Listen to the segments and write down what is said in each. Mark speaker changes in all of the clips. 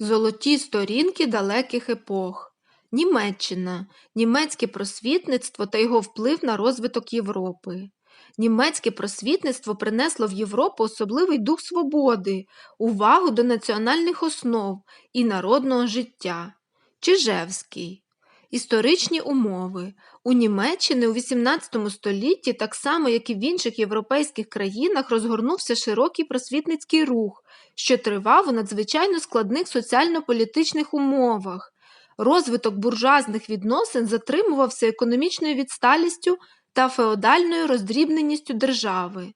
Speaker 1: Золоті сторінки далеких епох. Німеччина. Німецьке просвітництво та його вплив на розвиток Європи. Німецьке просвітництво принесло в Європу особливий дух свободи, увагу до національних основ і народного життя. Чижевський. Історичні умови. У Німеччині у XVIII столітті, так само як і в інших європейських країнах, розгорнувся широкий просвітницький рух, що тривав у надзвичайно складних соціально-політичних умовах. Розвиток буржуазних відносин затримувався економічною відсталістю та феодальною роздрібненістю держави.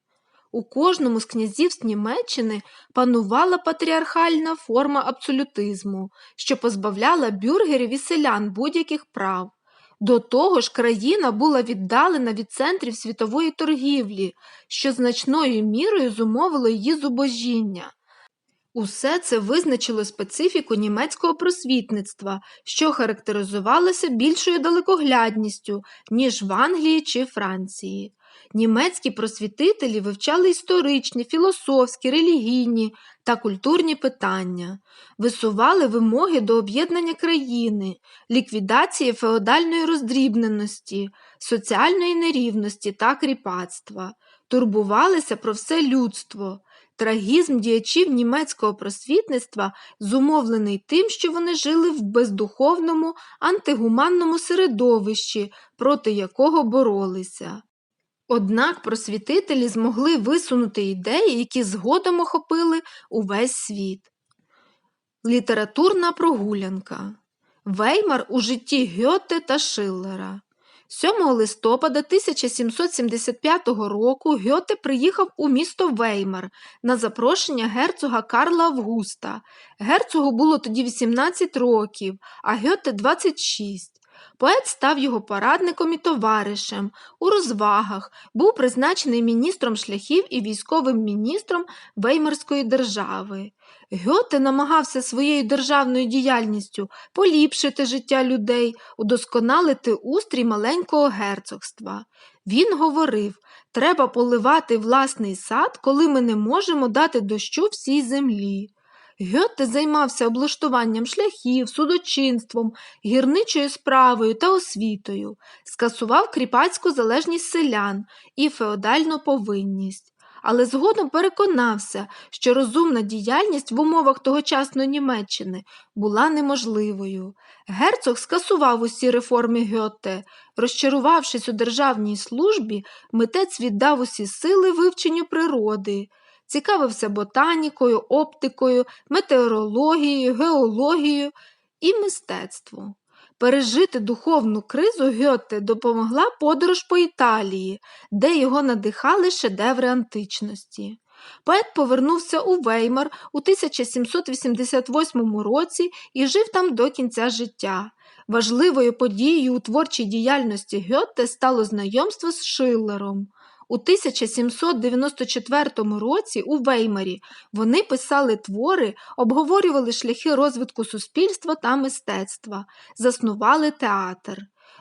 Speaker 1: У кожному з князівств Німеччини панувала патріархальна форма абсолютизму, що позбавляла бюргерів і селян будь-яких прав. До того ж, країна була віддалена від центрів світової торгівлі, що значною мірою зумовило її зубожіння. Усе це визначило специфіку німецького просвітництва, що характеризувалося більшою далекоглядністю, ніж в Англії чи Франції. Німецькі просвітителі вивчали історичні, філософські, релігійні та культурні питання, висували вимоги до об'єднання країни, ліквідації феодальної роздрібненості, соціальної нерівності та кріпацтва, турбувалися про все людство. Трагізм діячів німецького просвітництва зумовлений тим, що вони жили в бездуховному, антигуманному середовищі, проти якого боролися. Однак просвітителі змогли висунути ідеї, які згодом охопили увесь світ. Літературна прогулянка Веймар у житті Гьоте та Шиллера 7 листопада 1775 року Гьоте приїхав у місто Веймар на запрошення герцога Карла Августа. Герцогу було тоді 18 років, а Гьоте 26. Поет став його порадником і товаришем. У розвагах був призначений міністром шляхів і військовим міністром Веймарської держави. Гьоте намагався своєю державною діяльністю поліпшити життя людей, удосконалити устрій маленького герцогства. Він говорив треба поливати власний сад, коли ми не можемо дати дощу всій землі. Гьоте займався облаштуванням шляхів, судочинством, гірничою справою та освітою, скасував кріпацьку залежність селян і феодальну повинність. Але згодом переконався, що розумна діяльність в умовах тогочасної Німеччини була неможливою. Герцог скасував усі реформи Гьоте. Розчарувавшись у державній службі, митець віддав усі сили вивченню природи цікавився ботанікою, оптикою, метеорологією, геологією і мистецтвом. Пережити духовну кризу Гьоте допомогла подорож по Італії, де його надихали шедеври античності. Поет повернувся у Веймар у 1788 році і жив там до кінця життя. Важливою подією у творчій діяльності Гьотте стало знайомство з Шиллером. У 1794 році у Веймарі вони писали твори, обговорювали шляхи розвитку суспільства та мистецтва, заснували театр.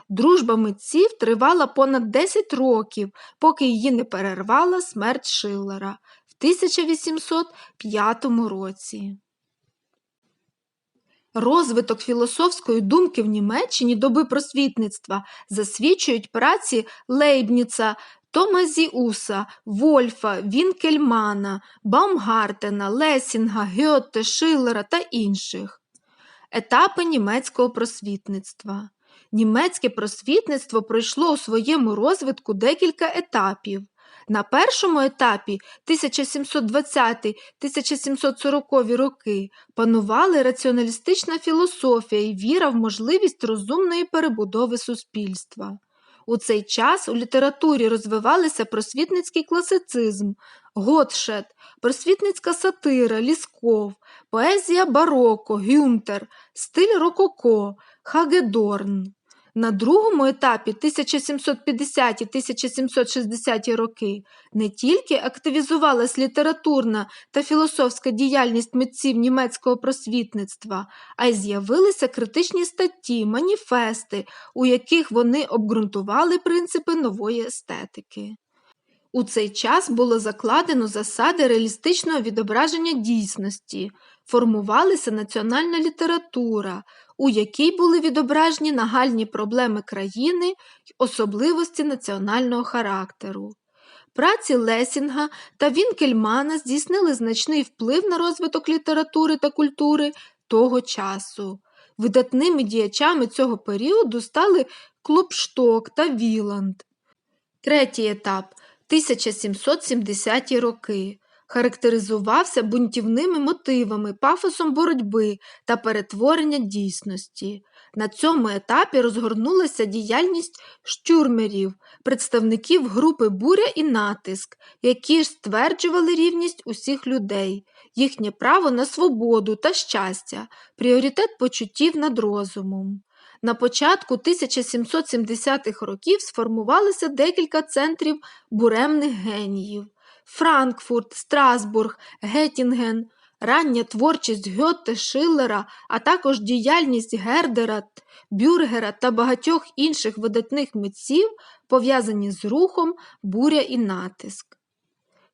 Speaker 1: Дружба митців тривала понад 10 років, поки її не перервала смерть Шиллера в 1805 році. Розвиток філософської думки в Німеччині доби просвітництва засвідчують праці Лейбніца Томазіуса, Вольфа, Вінкельмана, Баумгартена, Лесінга, Гьотте, Шиллера та інших. Етапи німецького просвітництва. Німецьке просвітництво пройшло у своєму розвитку декілька етапів. На першому етапі 1720-1740 роки панували раціоналістична філософія і віра в можливість розумної перебудови суспільства. У цей час у літературі розвивалися просвітницький класицизм, Готшет, просвітницька сатира, Лісков, поезія бароко, Гюнтер, стиль рококо, Хагедорн. На другому етапі 1750-1760 роки не тільки активізувалась літературна та філософська діяльність митців німецького просвітництва, а й з'явилися критичні статті, маніфести, у яких вони обґрунтували принципи нової естетики. У цей час було закладено засади реалістичного відображення дійсності, формувалася національна література, у якій були відображені нагальні проблеми країни й особливості національного характеру. Праці Лесінга та Вінкельмана здійснили значний вплив на розвиток літератури та культури того часу. Видатними діячами цього періоду стали Клопшток та Віланд. Третій етап 1770-ті роки характеризувався бунтівними мотивами, пафосом боротьби та перетворення дійсності. На цьому етапі розгорнулася діяльність штюрмерів, представників групи буря і натиск, які стверджували рівність усіх людей, їхнє право на свободу та щастя, пріоритет почуттів над розумом. На початку 1770-х років сформувалося декілька центрів буремних геніїв. Франкфурт, Страсбург, Геттінген, рання творчість Гьотте, Шиллера, а також діяльність Гердера, Бюргера та багатьох інших видатних митців пов'язані з рухом буря і натиск.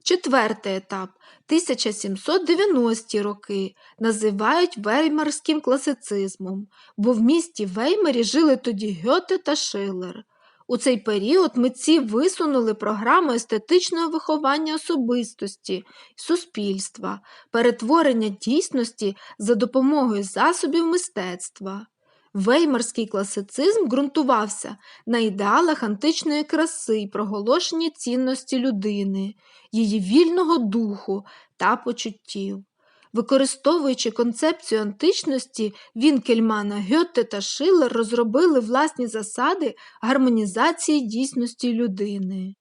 Speaker 1: Четвертий етап 1790-ті роки називають веймарським класицизмом, бо в місті Веймарі жили тоді Гьоте та Шиллер. У цей період митці висунули програму естетичного виховання особистості суспільства, перетворення дійсності за допомогою засобів мистецтва. Веймарський класицизм ґрунтувався на ідеалах античної краси й проголошенні цінності людини, її вільного духу та почуттів. Використовуючи концепцію античності, Вінкельмана, Гьотте та Шиллер розробили власні засади гармонізації дійсності людини.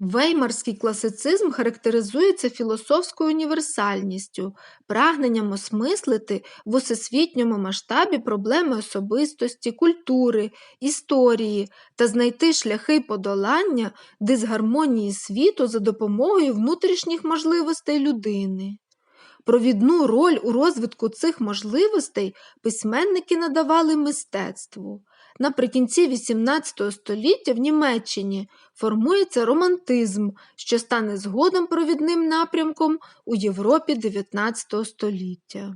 Speaker 1: Веймарський класицизм характеризується філософською універсальністю, прагненням осмислити в усесвітньому масштабі проблеми особистості, культури, історії та знайти шляхи подолання дисгармонії світу за допомогою внутрішніх можливостей людини. Провідну роль у розвитку цих можливостей письменники надавали мистецтву. Наприкінці XVIII століття в Німеччині формується романтизм, що стане згодом провідним напрямком у Європі XIX століття.